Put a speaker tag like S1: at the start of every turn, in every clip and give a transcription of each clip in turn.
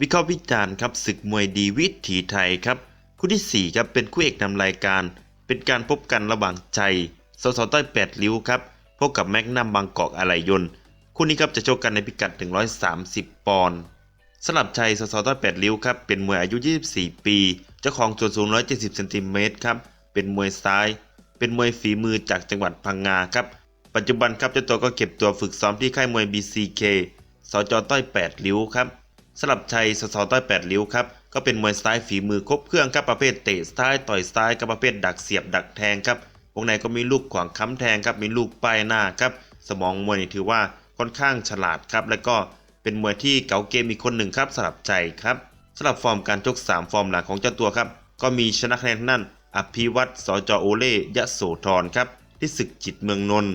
S1: วิเคราะห์วิจารณ์ครับศึกมวยดีวิถีไทยครับ คู่ที่ 4 ครับ เป็นคู่เอกนำรายการ เป็นการพบกันระหว่างใจสสต้อยแปดริ้วครับ พบกับแม็กนัมบางกอกอะไหลยนต์คู่นี้ครับจะโชกกันในพิกัด 130 ปอนด์สลับชัยสสต้อยแปดริ้วครับเป็นมวยอายุ 24 ปี เจ้าของส่วนสูง 170เซนติเมตรครับเป็นมวยซ้าย เป็นมวยฝีมือจากจังหวัดพังงาครับปัจจุบันครับเจ้าตัวก็เก็บตัวฝึกซ้อมที่ค่ายมวย BCK สจต้อยแปดริ้วครับ สลับชัยสสต้อยแปดริ้วครับก็เป็นมวยซ้ายฝีมือครบเครื่องครับประเภทเตะซ้ายต่อยซ้ายกับประเภทดักเสียบดักแทงครับวงในก็มีลูกขวางค้ำแทงครับมีลูกป้ายหน้าครับสมองมวยนี่ถือว่าค่อนข้างฉลาดครับและก็เป็นมวยที่เก๋าเกมอีกคนหนึ่งครับสลับใจครับสลับฟอร์มการชก3ฟอร์มหลังของเจ้าตัวครับก็มีชนะคะแนนนั่นอภิวัตสจโอเล่ยะโสธรครับที่ศึกจิตเมืองนนท์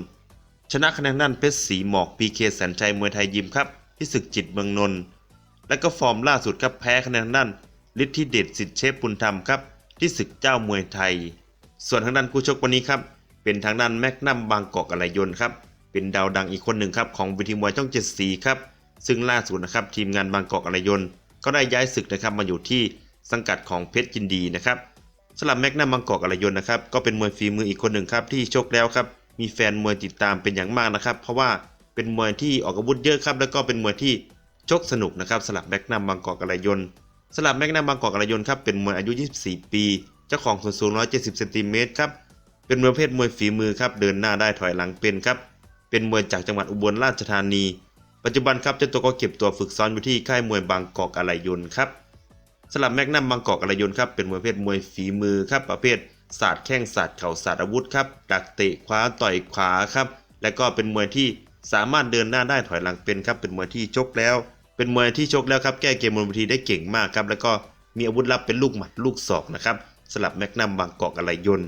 S1: ชนะคะแนนนั่นเพชรสีหมอกพีเคแสนชัยมวยไทยยิมครับที่ศึกจิตเมืองนนท์ และก็ฟอร์มล่าสุดครับแพ้คะแนนนั่นฤทธิเดชสิทธิเชฟปุณธรรมครับที่ศึกเจ้ามวยไทย ส่วนทางด้านคู่ชกวันนี้ครับเป็นทางด้านแม็กนัมบางกอกอะไรยนต์ครับเป็นดาวดังอีกคนหนึ่งครับของวิธีมวยช่องเจ็ดสีครับซึ่งล่าสุดนะครับทีมงานบางกอกอะไรยนต์ก็ได้ย้ายศึกนะครับมาอยู่ที่สังกัดของเพชรยินดีนะครับสำหรับแม็กนัมบางกอกอรยนต์นะครับก็เป็นมวยฝีมืออีกคนหนึ่งครับที่ชกแล้วครับมีแฟนมวยติดตามเป็นอย่างมากนะครับ เพราะว่าเป็นมวยที่ออกอาวุธเยอะครับแล้วก็เป็นมวยที่ ชกสนุกนะครับสำหรับแม็กนัมบางกอกอรยนสำหรับแม็กนัมบางกอกอรยนครับเป็นมวยอายุ 24 ปี เจ้าของส่วนสูง 170เซนติเมตรครับเป็นมวยประเภทมวยฝีมือครับเดินหน้าได้ถอยหลังเป็นครับเป็นมวยจากจังหวัดอุบลราชธานี ปัจจุบันครับเจ้าตัวก็เก็บตัวฝึกซ้อมอยู่ที่ค่ายมวยบางกอกอรยนครับสลับแมกนัมบางกอกอรยนครับเป็นมวยประเภทมวยฝีมือครับประเภทศาสตร์แข้งศาสตร์เข่าศาสตร์อาวุธครับดักเตะขวาต่อยขวาครับและก็เป็นมวยที่ สามารถเดินหน้าได้ถอยหลังเป็นครับเป็นมวยที่ชกแล้ว เป็นมวยที่ชกแล้วครับแก้เกมบนเวทีได้เก่งมากครับแล้วก็มีอาวุธลับเป็นลูกหมัดลูกศอกนะครับสลับแมกนัมบางกอกอรยน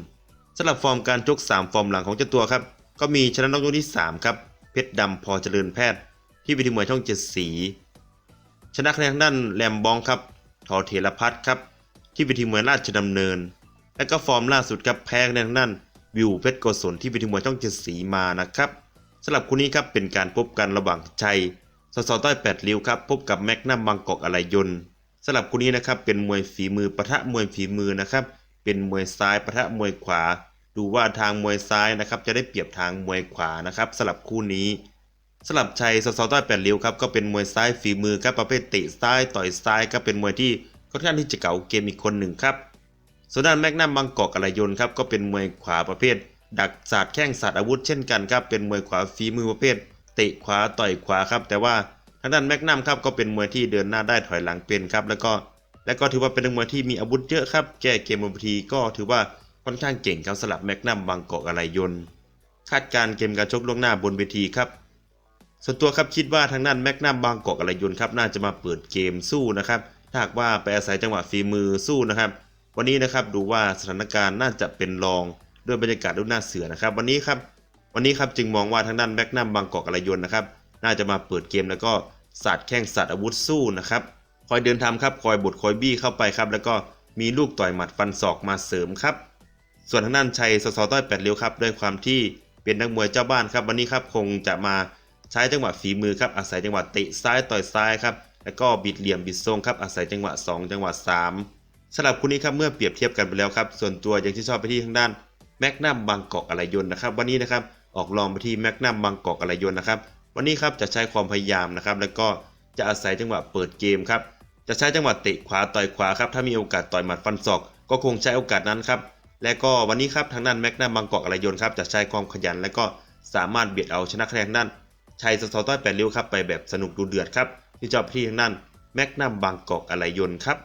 S1: สลับฟอร์มการชก 3 ฟอร์มหลังของเจ้าตัวครับก็มีชนะน็อกยกที่ 3 ครับ เพชรดำพอเจริญแพทย์ ที่เวทีมวยช่องเจ็ดสี ชนะคะแนนทางด้านแรมบองครับทอเทรพัฒครับ ที่เวทีมวยราชดำเนิน และก็ฟอร์มล่าสุดครับแพ้คะแนนทางด้านวิวเพชรโกศลที่เวทีมวยช่องเจ็ดสีมานะครับ สำหรับคู่นี้ครับเป็นการพบกันระหว่างชัยสสต้อยแปดริ้วครับพบกับแม็กนัมบางกอกอะไรยนสำหรับคู่นี้นะครับเป็นมวยฝีมือปะทะมวยฝีมือนะครับเป็นมวยซ้ายปะทะมวยขวา ดูว่าทางมวยซ้ายนะครับจะได้เปรียบทางมวยขวานะครับสำหรับคู่นี้สลับชัยสสต้อยแปดริ้วครับก็เป็นมวยซ้ายฝีมือครับประเภทเตะซ้ายต่อยซ้ายก็เป็นมวยที่ค่อนข้างที่จะเก่าเกมอีกคนหนึ่งครับส่วนด้านแมกนัมบางกอกอรยนครับก็เป็นมวยขวาประเภท ดักศาสตร์แข้งศาสตร์อาวุธเช่นกันครับเป็นมวยขวาฝีมือประเภทเตะขวาต่อยขวาครับ แต่ว่าทางด้านแมกนัมครับก็เป็นมวยที่เดินหน้าได้ถอยหลังเป็นครับ แล้วก็และก็ถือว่าเป็นมวยที่มีอาวุธเยอะครับแก้เกมบนเวทีก็ถือว่าค่อนข้างเก่งครับสลับแมกนัมบางกอกอรยนต์คาดการ์เกมการชกล่วงหน้าบนเวทีครับ ส่วนตัวครับคิดว่าทางด้านแมกนัมบางกอกอรยนต์ครับน่าจะมาเปิดเกมสู้นะครับถ้าหากว่าไปอาศัยจังหวะฝีมือสู้นะครับ วันนี้นะครับดูว่าสถานการณ์น่าจะเป็นรอง ด้วยบรรยากาศดูหน้าเสือนะครับ วันนี้ครับวันนี้ครับจึงมองว่าทางด้านแมกนัมบางกอกอรยน์นะครับน่าจะมาเปิดเกมแล้วก็สาดแข้งสาดอาวุธสู้นะครับคอยเดินทำครับคอยบดคอยบี้เข้าไปครับแล้วก็มีลูกต่อยหมัดฟันศอกมาเสริมครับส่วนทางด้านชัยสสต้อยแปดเลี้ยวครับด้วยความที่เป็นนักมวยเจ้าบ้านครับวันนี้ครับคงจะมาใช้จังหวะฝีมือครับอาศัยจังหวะเตะซ้ายต่อยซ้ายครับแล้วก็บิดเหลี่ยมบิดทรงครับอาศัยจังหวะ 2 จังหวะ 3สำหรับคู่นี้ครับเมื่อเปรียบเทียบกันไปแล้วครับส่วนตัวยังที่ชอบไปที่ทางด้าน แมกนัมบางกอกอะไรยน์นะครับ วันนี้นะครับออกลองไปที่แมกนัมบางกอกอะไรยน์นะครับ วันนี้ครับจะใช้ความพยายามนะครับ แล้วก็จะอาศัยจังหวะเปิดเกมครับ จะใช้จังหวะเตะขวาต่อยขวาครับ ถ้ามีโอกาสต่อยหมัดฟันศอก ก็คงใช้โอกาสนั้นครับ และก็วันนี้ครับทางด้านแมกนัมบางกอกอะไรยน์ครับจะใช้ความขยัน และก็สามารถเบียดเอาชนะคะแนนทางด้านชัยสสต้อยแปดริ้วครับไปแบบสนุกดูเดือดครับที่จอบที่ทางด้านแมกนัมบางกอกอะไรยน์ครับ